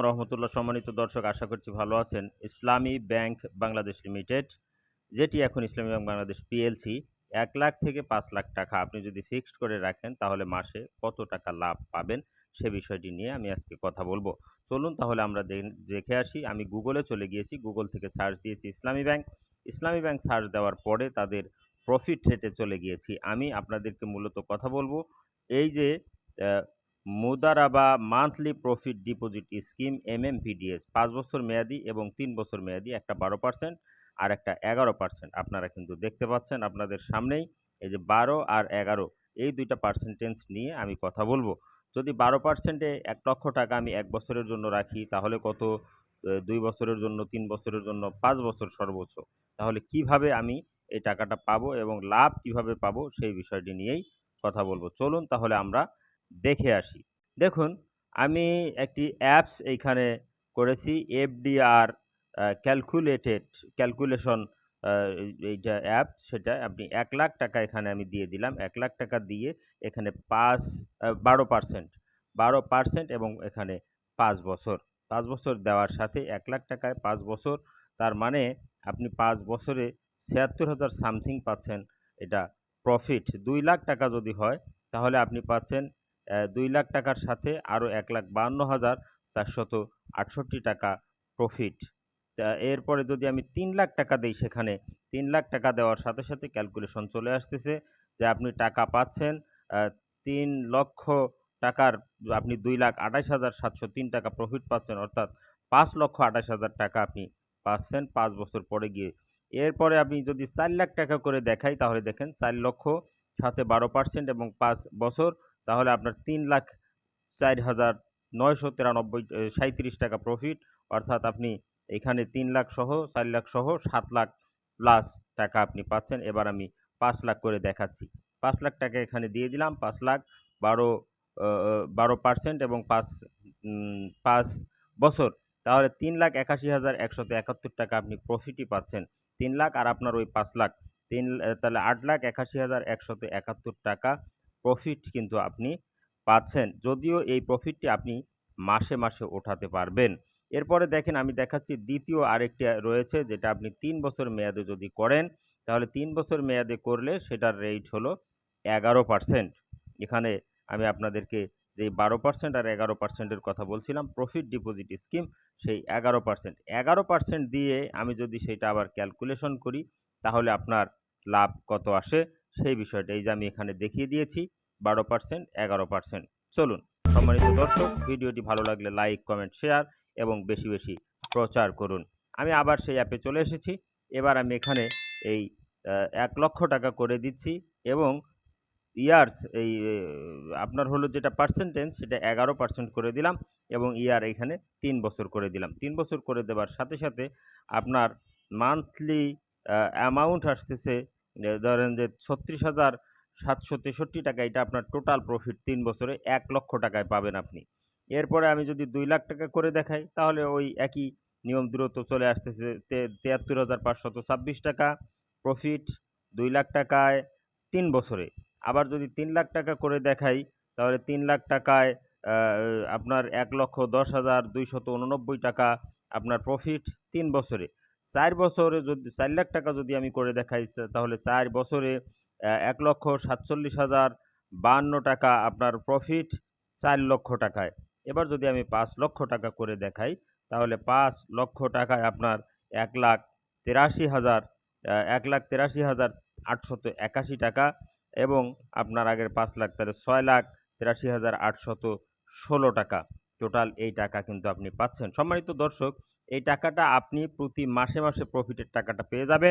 রহমতুল্লাহ, সম্মানিত দর্শক, আশা করছি ভালো আছেন। ইসলামী ব্যাংক বাংলাদেশ লিমিটেড, যেটি এখন ইসলামী ব্যাংক বাংলাদেশ পিএলসি, এক লাখ থেকে পাঁচ লাখ টাকা আপনি যদি ফিক্সড করে রাখেন, তাহলে মাসে কত টাকা লাভ পাবেন সে বিষয়টি নিয়ে আমি আজকে কথা বলব। চলুন তাহলে আমরা দেখে আসি। আমি গুগলে চলে গিয়েছি, গুগল থেকে সার্চ দিয়েছি ইসলামী ব্যাংক। ইসলামী ব্যাংক সার্চ দেওয়ার পরে তাদের প্রফিট রেটে চলে গিয়েছি। আমি আপনাদেরকে মূলত কথা বলব, এই যে Mudaraba monthly profit deposit scheme MMPDS পাঁচ বছর মেয়াদি এবং তিন বছর মেয়াদি, একটা বারো পার্সেন্ট আর একটা এগারো পার্সেন্ট। আপনারা কিন্তু দেখতে পাচ্ছেন আপনাদের সামনেই এই যে বারো আর এগারো, এই দুইটা পার্সেন্টেজ নিয়ে আমি কথা বলব। যদি বারো পার্সেন্টে এক লক্ষ টাকা আমি এক বছরের জন্য রাখি, তাহলে কত? দুই বছরের জন্য, তিন বছরের জন্য, পাঁচ বছর সর্বোচ্চ। তাহলে কীভাবে আমি এই টাকাটা পাবো এবং লাভ কীভাবে পাবো সেই বিষয়টি নিয়েই কথা বলব। চলুন তাহলে আমরা দেখে আসি। দেখুন, আমি একটি অ্যাপস এইখানে করেছি এফডিআর ক্যালকুলেটেড ক্যালকুলেশন এইটা অ্যাপ সেটা আপনি এক লাখ টাকা এখানে আমি দিয়ে দিলাম। এক লাখ টাকা দিয়ে এখানে পাঁচ বারো পার্সেন্ট বারো পার্সেন্ট এবং এখানে পাঁচ বছর। পাঁচ বছর দেওয়ার সাথে এক লাখ টাকায় পাঁচ বছর, তার মানে আপনি পাঁচ বছরে ছিয়াত্তর হাজার সামথিং পাচ্ছেন। এটা প্রফিট দুই লাখ টাকা যদি হয়, তাহলে আপনি পাচ্ছেন দুই লাখ টাকার সাথে আরও এক লাখ বাহান্ন হাজার চারশত আটষট্টি টাকা প্রফিট এরপরে যদি আমি তিন লাখ টাকা দিই সেখানে, তিন লাখ টাকা দেওয়ার সাথে সাথে ক্যালকুলেশন চলে আসতেছে যে আপনি টাকা পাচ্ছেন তিন লক্ষ টাকার আপনি দুই লাখ আঠাশ হাজার সাতশো তিন টাকা প্রফিট পাচ্ছেন, অর্থাৎ পাঁচ লক্ষ আঠাশ হাজার টাকা আপনি পাচ্ছেন পাঁচ বছর পরে গিয়ে। এরপরে আপনি যদি চার লাখ টাকা করে দেখাই, তাহলে দেখেন চার লক্ষ সাথে বারো পার্সেন্ট এবং পাঁচ বছর তাহলে আপনার তিন লাখ চার হাজার নয়শো তিরানব্বই সাঁত্রিশ টাকা প্রফিট অর্থাৎ আপনি এখানে তিন লাখ সহ, চার লাখ সহ, সাত লাখ প্লাস টাকা আপনি পাচ্ছেন। এবার আমি পাঁচ লাখ করে দেখাচ্ছি। পাঁচ লাখ টাকা এখানে দিয়ে দিলাম, পাঁচ লাখ বারো বারো পার্সেন্ট এবং পাঁচ পাঁচ বছর। তাহলে তিন লাখ একাশি হাজার একশত একাত্তর টাকা আপনি প্রফিটই পাচ্ছেন। তিন লাখ আর আপনার ওই পাঁচ লাখ। তিন তাহলে আট লাখ একাশি হাজার একশত একাত্তর টাকা প্রফিট কিন্তু আপনি পাচ্ছেন। যদিও এই প্রফিটটি আপনি মাসে মাসে ওঠাতে পারবেন। এরপরে দেখেন আমি দেখাচ্ছি দ্বিতীয় আরেকটি রয়েছে, যেটা আপনি তিন বছর মেয়াদে যদি করেন, তাহলে তিন বছর মেয়াদে করলে সেটার রেট হলো এগারো পার্সেন্ট এখানে আমি আপনাদেরকে যে বারো পার্সেন্ট আর এগারো পার্সেন্টের কথা বলছিলাম প্রফিট ডিপোজিট স্কিম সেই এগারো পার্সেন্ট এগারো পার্সেন্ট দিয়ে আমি যদি সেটা আবার ক্যালকুলেশন করি, তাহলে আপনার লাভ কত আসে? সেই বিষয়টা এই যে আমি এখানে দেখিয়ে দিয়েছি, বারো পার্সেন্ট এগারো পার্সেন্ট চলুন, সম্মানিত দর্শক, ভিডিওটি ভালো লাগলে লাইক, কমেন্ট, শেয়ার এবং বেশি বেশি প্রচার করুন। আমি আবার সেই অ্যাপে চলে এসেছি। এবার আমি এখানে এই এক লক্ষ টাকা করে দিচ্ছি এবং ইয়ার্স এই আপনার হলো যেটা পার্সেন্টেজ সেটা এগারো পার্সেন্ট করে দিলাম এবং ইয়ার এখানে তিন বছর করে দিলাম। তিন বছর করে দেওয়ার সাথে সাথে আপনার মান্থলি অ্যামাউন্ট আসতেছে ধরেন যে ছত্রিশ হাজার সাতশো তেষট্টি টাকা, এটা আপনার টোটাল প্রফিট তিন বছরে এক লক্ষ টাকায় পাবেন আপনি। এরপরে আমি যদি দুই লাখ টাকা করে দেখাই, তাহলে ওই একই নিয়ম দূরত্ব চলে আসতেছে তিয়াত্তর হাজার পাঁচশত ছাব্বিশ টাকা প্রফিট দুই লাখ টাকায় তিন বছরে। আবার যদি তিন লাখ টাকা করে দেখাই, তাহলে তিন লাখ টাকায় আপনার এক লক্ষ দশ হাজার দুইশত উননব্বই টাকা আপনার প্রফিট তিন বছরে। চার বছরে যদি, চার লাখ টাকা যদি আমি করে দেখাই তাহলে চার বছরে এক লক্ষ সাতচল্লিশ হাজার বাহান্ন টাকা আপনার প্রফিট চার লক্ষ টাকায়। এবার যদি আমি পাঁচ লক্ষ টাকা করে দেখাই, তাহলে পাঁচ লক্ষ টাকায় আপনার এক লাখ তেরাশি হাজার এক লাখ তেরাশি হাজার আটশত একাশি টাকা এবং আপনার আগের পাঁচ লাখ, তাহলে ছয় লাখ তেরাশি হাজার আটশত ষোলো টাকা। টোটাল এই টাকা কিন্তু আপনি পাচ্ছেন। সম্মানিত দর্শক এই টাকাটা আপনি প্রতি মাসে মাসে প্রফিটের টাকাটা পেয়ে যাবেন।